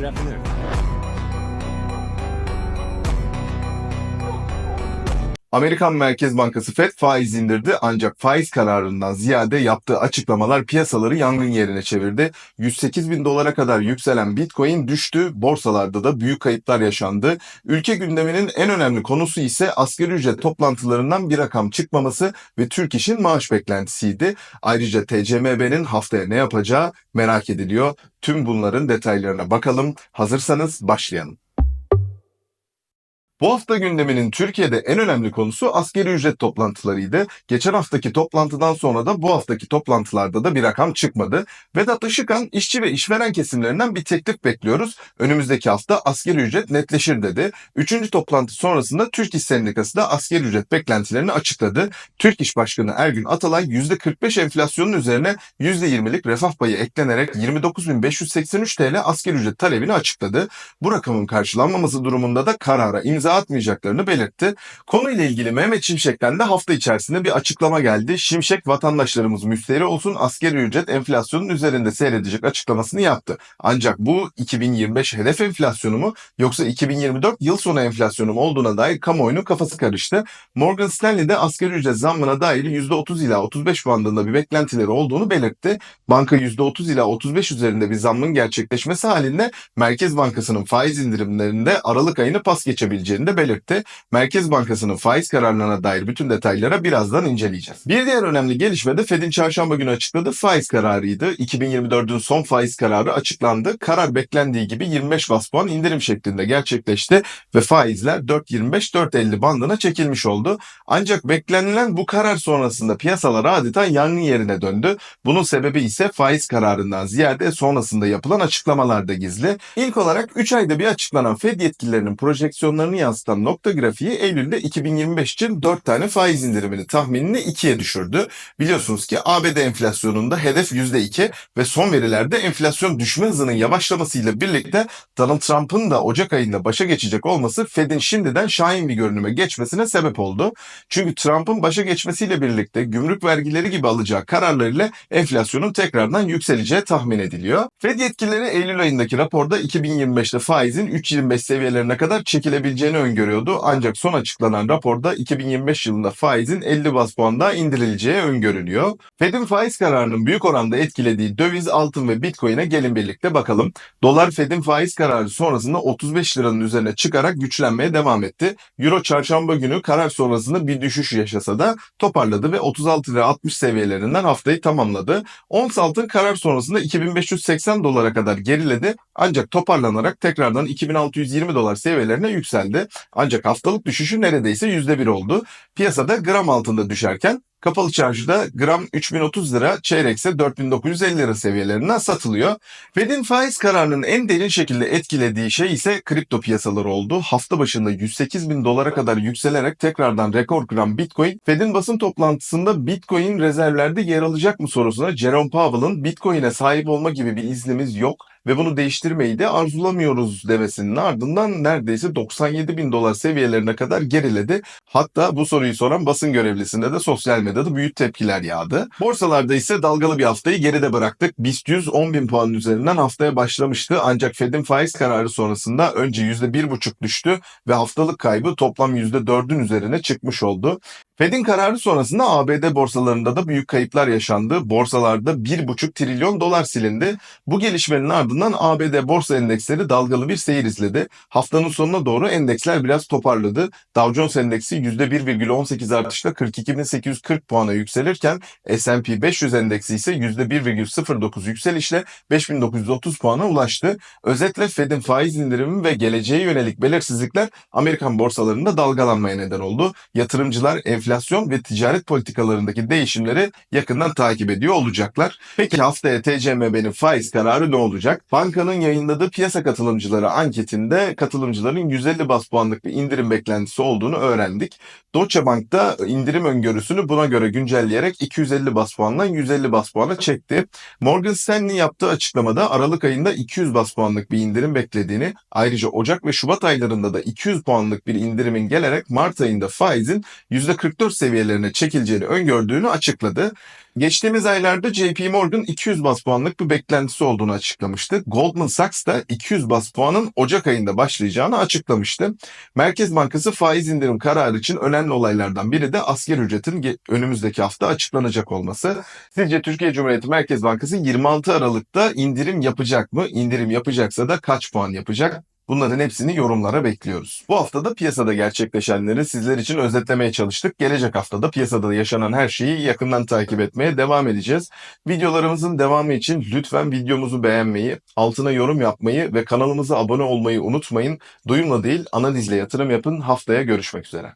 Good afternoon. Amerikan Merkez Bankası Fed faiz indirdi ancak faiz kararından ziyade yaptığı açıklamalar piyasaları yangın yerine çevirdi. 108 bin dolara kadar yükselen Bitcoin düştü, borsalarda da büyük kayıplar yaşandı. Ülke gündeminin en önemli konusu ise asgari ücret toplantılarından bir rakam çıkmaması ve Türk İş'in maaş beklentisiydi. Ayrıca TCMB'nin haftaya ne yapacağı merak ediliyor. Tüm bunların detaylarına bakalım. Hazırsanız başlayalım. Bu hafta gündeminin Türkiye'de en önemli konusu askeri ücret toplantılarıydı. Geçen haftaki toplantıdan sonra da bu haftaki toplantılarda da bir rakam çıkmadı. Vedat Işıkhan işçi ve işveren kesimlerinden bir teklif bekliyoruz. Önümüzdeki hafta askeri ücret netleşir dedi. Üçüncü toplantı sonrasında Türk İş Sendikası da askeri ücret beklentilerini açıkladı. Türk İş Başkanı Ergün Atalay %45 enflasyonun üzerine %20'lik refah payı eklenerek 29.583 TL askeri ücret talebini açıkladı. Bu rakamın karşılanmaması durumunda da karara imza atmayacaklarını belirtti. Konuyla ilgili Mehmet Şimşek'ten de hafta içerisinde bir açıklama geldi. Şimşek vatandaşlarımız müşteri olsun askeri ücret enflasyonun üzerinde seyredecek açıklamasını yaptı. Ancak bu 2025 hedef enflasyonu mu yoksa 2024 yıl sonu enflasyonu mu olduğuna dair kamuoyunun kafası karıştı. Morgan Stanley de asgari ücret zammına dair %30 ila 35 bandında bir beklentileri olduğunu belirtti. Banka %30 ila 35 üzerinde bir zammın gerçekleşmesi halinde Merkez Bankası'nın faiz indirimlerinde Aralık ayını pas geçebileceğini de belirtti. Merkez Bankası'nın faiz kararlarına dair bütün detaylara birazdan inceleyeceğiz. Bir diğer önemli gelişme de Fed'in çarşamba günü açıkladığı faiz kararıydı. 2024'ün son faiz kararı açıklandı. Karar beklendiği gibi 25 bas puan indirim şeklinde gerçekleşti ve faizler 4.25-4.50 bandına çekilmiş oldu. Ancak beklenilen bu karar sonrasında piyasalar adeta yangın yerine döndü. Bunun sebebi ise faiz kararından ziyade sonrasında yapılan açıklamalarda gizli. İlk olarak 3 ayda bir açıklanan Fed yetkililerinin projeksiyonlarını yansıtan nokta grafiği Eylül'de 2025 için 4 tane faiz indirimini tahminini 2'ye düşürdü. Biliyorsunuz ki ABD enflasyonunda hedef %2 ve son verilerde enflasyon düşme hızının yavaşlamasıyla birlikte Donald Trump'ın da Ocak ayında başa geçecek olması Fed'in şimdiden şahin bir görünüme geçmesine sebep oldu. Çünkü Trump'ın başa geçmesiyle birlikte gümrük vergileri gibi alacağı kararlarıyla enflasyonun tekrardan yükseleceği tahmin ediliyor. Fed yetkilileri Eylül ayındaki raporda 2025'te faizin 3.25 seviyelerine kadar çekilebileceğini öngörüyordu. Ancak son açıklanan raporda 2025 yılında faizin 50 bas puan daha indirileceği öngörülüyor. Fed'in faiz kararının büyük oranda etkilediği döviz, altın ve bitcoin'e gelin birlikte bakalım. Dolar Fed'in faiz kararı sonrasında 35 liranın üzerine çıkarak güçlenmeye devam etti. Euro çarşamba günü karar sonrasında bir düşüş yaşasa da toparladı ve 36 lira 60 seviyelerinden haftayı tamamladı. Ons altın karar sonrasında 2580 dolara kadar geriledi ancak toparlanarak tekrardan 2620 dolar seviyelerine yükseldi. Ancak haftalık düşüşü neredeyse %1 oldu. Piyasada gram altında düşerken Kapalı çarşıda gram 3030 lira, çeyrekse 4950 lira seviyelerinden satılıyor. Fed'in faiz kararının en derin şekilde etkilediği şey ise kripto piyasaları oldu. Hafta başında 108 bin dolara kadar yükselerek tekrardan rekor kıran Bitcoin, Fed'in basın toplantısında Bitcoin rezervlerde yer alacak mı sorusuna Jerome Powell'ın Bitcoin'e sahip olma gibi bir iznimiz yok ve bunu değiştirmeyi de arzulamıyoruz demesinin ardından neredeyse 97 bin dolar seviyelerine kadar geriledi. Hatta bu soruyu soran basın görevlisinde de sosyal medyada büyük tepkiler yağdı. Borsalarda ise dalgalı bir haftayı geride bıraktık. BIST 100 10 bin puanın üzerinden haftaya başlamıştı ancak Fed'in faiz kararı sonrasında önce %1,5 düştü ve haftalık kaybı toplam %4'ün üzerine çıkmış oldu. Fed'in kararı sonrasında ABD borsalarında da büyük kayıplar yaşandı. Borsalarda 1,5 trilyon dolar silindi. Bu gelişmenin ardından ABD borsa endeksleri dalgalı bir seyir izledi. Haftanın sonuna doğru endeksler biraz toparladı. Dow Jones endeksi %1,18 artışla 42.840 puana yükselirken S&P 500 endeksi ise %1,09 yükselişle 5.930 puana ulaştı. Özetle Fed'in faiz indirimi ve geleceğe yönelik belirsizlikler Amerikan borsalarında dalgalanmaya neden oldu. Yatırımcılar enflasyon ve ticaret politikalarındaki değişimleri yakından takip ediyor olacaklar. Peki haftaya TCMB'nin faiz kararı ne olacak? Bankanın yayınladığı piyasa katılımcıları anketinde katılımcıların 150 bas puanlık bir indirim beklentisi olduğunu öğrendik. Deutsche Bank da indirim öngörüsünü buna göre güncelleyerek 250 bas puandan 150 bas puana çekti. Morgan Stanley yaptığı açıklamada Aralık ayında 200 bas puanlık bir indirim beklediğini, ayrıca Ocak ve Şubat aylarında da 200 puanlık bir indirimin gelerek Mart ayında faizin %44 seviyelerine çekileceğini öngördüğünü açıkladı. Geçtiğimiz aylarda JP Morgan 200 bas puanlık bir beklentisi olduğunu açıklamıştı. Goldman Sachs da 200 bas puanın Ocak ayında başlayacağını açıklamıştı. Merkez Bankası faiz indirim kararı için önemli olaylardan biri de asgari ücretin önümüzdeki hafta açıklanacak olması. Sizce Türkiye Cumhuriyeti Merkez Bankası 26 Aralık'ta indirim yapacak mı? İndirim yapacaksa da kaç puan yapacak? Bunların hepsini yorumlara bekliyoruz. Bu haftada piyasada gerçekleşenleri sizler için özetlemeye çalıştık. Gelecek haftada piyasada yaşanan her şeyi yakından takip etmeye devam edeceğiz. Videolarımızın devamı için lütfen videomuzu beğenmeyi, altına yorum yapmayı ve kanalımıza abone olmayı unutmayın. Duyumla değil analizle yatırım yapın. Haftaya görüşmek üzere.